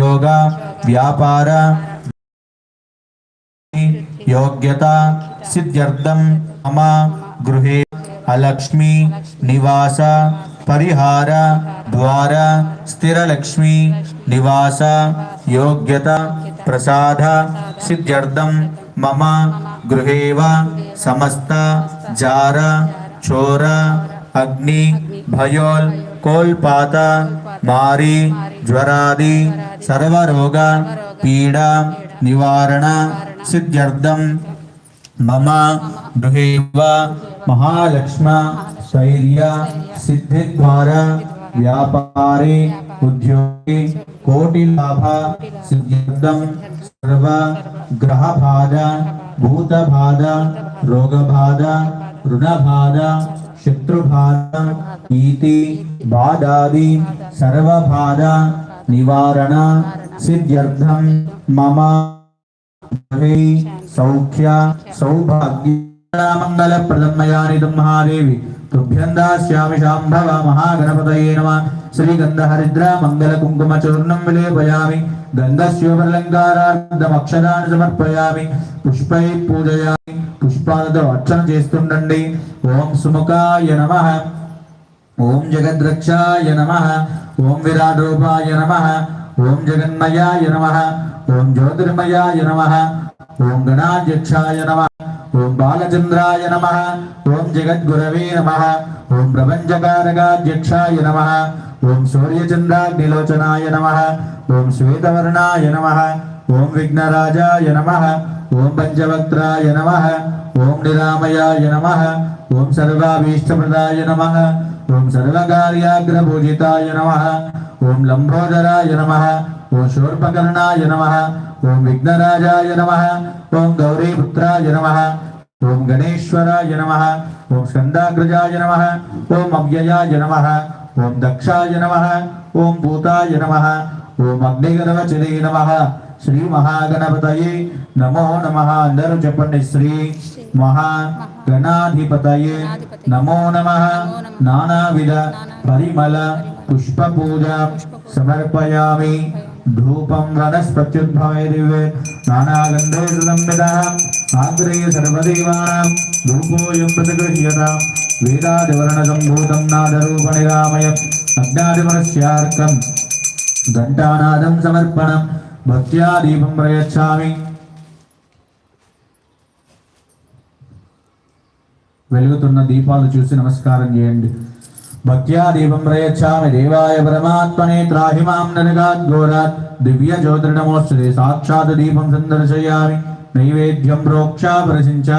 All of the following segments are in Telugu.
उद्योग व्यापार, योग्यता सिद्ध्यर्थम मम गृह, अलक्ष्मी, निवास, परिहार, द्वार, स्थिरलक्ष्मी, निवास, योग्यता, प्रसाद सिद्ध्यर्थम मम गृह समस्त, जार, चोर, अग्नि, भयोल కోల్పాత మారి జ్వరాది సర్వరోగ పీడ నివారణ సిద్ధ్యర్థం మమ గృహేవ మహాలక్ష్మ శైర్య సిద్ధిద్వార వ్యాపారి ఉద్యోగి కోటి లాభ సిద్ధ్యర్థం సర్వ గ్రహ బాధ భూత బాధ రోగ బాధ రుణ బాధ శత్రుబాధ ఈతి బాధాది సర్వబాధ నివారణ సిద్ధ్యర్థం మమ సౌఖ్య సౌభాగ్య మంగళప్రదమయానిదం మహాదేవి తుభ్యం దాస్యామి శాంభవ మహాగణపతయే నమ. శ్రీగంధహరిద్ర మంగళ కుంకుమ చూర్ణం విలేపయామి. గంధస్యోపలంకారార్థమక్షరాన్ని సమర్పయామి పుష్పై పూజయామి పుష్పాలతో అర్చన చేస్తుండండి ఓం సుముఖాయ నమ. ఓం జగద్రక్షాయ నమ. ఓం విరాట్ రూపాయ నమ. ఓం జగన్మయాయ నమ. ఓం జ్యోతిర్మయాయ నమ. ఓం గణాధ్యక్షాయ నమ. ఓం బాలచంద్రాయ నమ. ఓం జగద్గురవే నమ. ఓం ప్రపంచకారకాధ్యక్షాయ నమ. ఓం సూర్యచంద్రాగ్నిలోచనాయ నమ ఓం శ్వేతవర్ణాయ నమ ఓం విఘ్నరాజాయ నమ ఓం పంచవక్త్రాయ నమ ఓం నిరామయాయ నమ ఓం సర్వాభీష్టప్రదాయ నమ ఓం సర్వకార్యాగ్రపూజితాయ నమ ఓం లంబోదరాయ నమ ఓం శూర్పకర్ణాయ నమ ఓం విఘ్నరాజాయ నమ ఓం గౌరీపుత్రాయ నమ ఓం గణేశ్వరాయ నమ ఓం స్కందాగ్రజాయ నమ ఓం అవ్యయాయ నమ ఓం దక్షాయ నమ ఓం భూతాయ నమ ఓం అగ్నిగణవచనే నమ. శ్రీ మహాగణపతయే నమో నమ అందరూ చెప్పండి. శ్రీ మహాగణాధిపతయే నమో నమ. నానావిధ పరిమళ పుష్ప పూజ సమర్పయామి. ధూపం వనస్పత్యుద్భవే దివ్యే. నానాగంధే సంవిద ఆగ్రేయ సర్వదేవానాం. ధూపోయం ప్రతిగృహ్యతాం. వేదాదివర్ణసంభూతం నాదరూప నిరామయం అజ్ఞాదిమనస్యార్కం ఘంటానాదం సమర్పణం భక్త్యా దీపం ప్రయచ్చామి వెలుగుతున్న దీపాలు చూసి నమస్కారం చేయండి। భక్త్యా దీపం ప్రయచ్చామి దేవాయ పరమాత్మనే త్రాహిమాం నరగాత్ ఘోరాత్ దివ్య జ్యోతిర్నమోస్తుతే సాక్షాత్ దీపం సందర్శయామి। నైవేద్యం ప్రోక్షా ప్రశించ।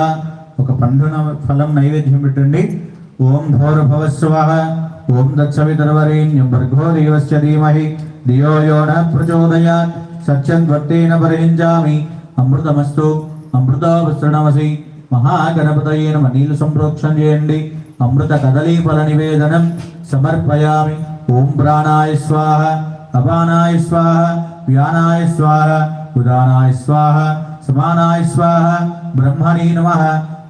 ఒక పండున ఫలం నైవేద్యం పెట్టండి। ఓం భోర్భవస్వః ఓం దత్సవితర్వరేణ్యం భర్గో దేవస్య ధీమహి. ధియో యో న ప్రచోదయాత్. సత్యం త్వత్తేన పరిహించామి అమృతమస్తు. అమృతావసృణమసి. మహాగణపతయే నమ. నీళ్ళు సంప్రోక్షణ చేయండి. అమృత కదలీ ఫల నివేదనం సమర్పయామి. ఓం ప్రాణాయ స్వాహ. అపానాయ స్వాహ. వ్యానాయ స్వాహ. ఉదానాయ స్వాహ. సమానాయ స్వాహ. బ్రహ్మణీ నమ.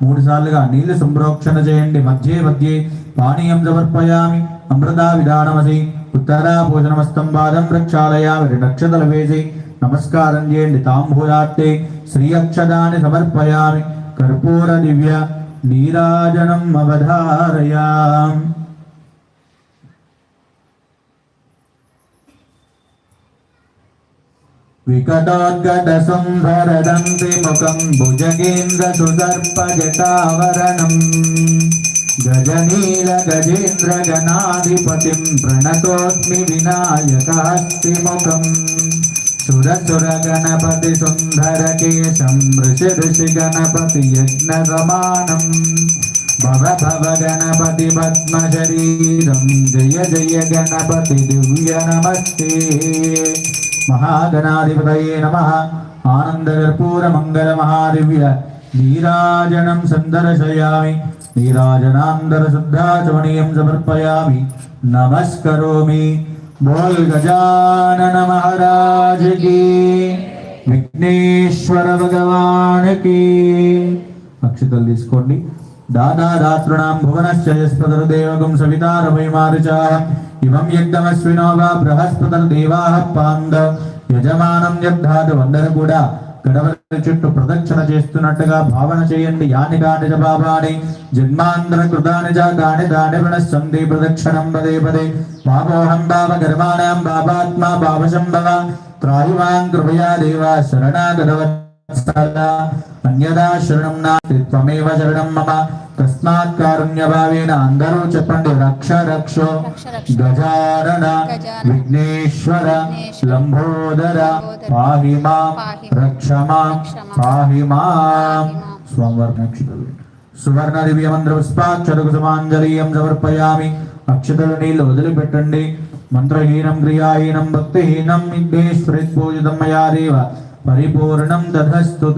మూడు సార్లుగా నీళ్ళు సంప్రోక్షణ చేయండి. మధ్యే మధ్యే పానీయం సమర్పయామి. అమృత విధానమసి. ఉత్తరా భోజనమస్తం పాదం ప్రక్షాళయామి. రెండు వేసి నమస్కారం చేయండి. తాంబూలాత్తే శ్రీ అక్షదాన్ని సమర్పయామి. కర్పూర దివ్య నీరాజనం అవధారయాం विकटोद्गतसुन्दरदन्ति मुखं भुजगेन्द्रसुदर्पजटावरणम् गजनीलगजेन्द्रगणाधिपतिं प्रणतोऽस्मि विनायकास्तिमुखम् सुरसुरगणपतिसुन्दरकेशं ऋषिऋषिगणपति यज्ञसमानम् भव भव गणपति पद्मशरीरं जय जय गणपति दिव्य नमस्ते మహాగణాధిపతయే నమ. ఆనందకర్పూర మంగళ మహాదివ్య నీరాజనం సందర్శయామి. నీరాజనాందర శుద్ధాచమనీయం సమర్పయామి. నమస్కరోమి. బోల్ గజానన మహారాజ్కి. విఘ్నేశ్వర భగవాన్కి. అక్షతలు తీసుకోండి. దాదాదాతృణాం భువనశ్చయస్పదరుదేవగం సవితారమై మారుచా ఇమం యజ్ఞమస్వినో వా బృహస్పతిర్దేవాః పాంద యజమానం యద్ధాతు అందరూ కూడా గడవల చుట్టూ ప్రదక్షిణ చేస్తున్నట్టుగా భావన చేయండి యాని కాని చ పాపాని జన్మాంతర కృతాని చ కాని దాని ప్రణశ్చంది ప్రదక్షిణం పదే పదే। పాపోహం పాప కర్మాణం పాపాత్మా పాపశంభవ త్రాహిమాం కృపయా దేవ శరణాగతవత్సల అన్యదా శరణం నాస్తి త్వమేవ శరణం మమ తస్మాత్ కారుణ్యభావేన అందరూ చెప్పండి రక్ష రక్షో. గజానన. విఘ్నేశ్వర. లంబోదర. పాహి మాం రక్ష మాం. పాహి. స్వామివారి సువర్ణ పుష్పాక్షరకు సమాంజలీయం సమర్పయామి అక్షతలు నీళ్ళు వదిలిపెట్టండి మంత్రహీనం క్రియాహీనం భక్తిహీనం విఘ్నేశ్వరి పూజితం మయా దేవ పరిపూర్ణం దధస్తు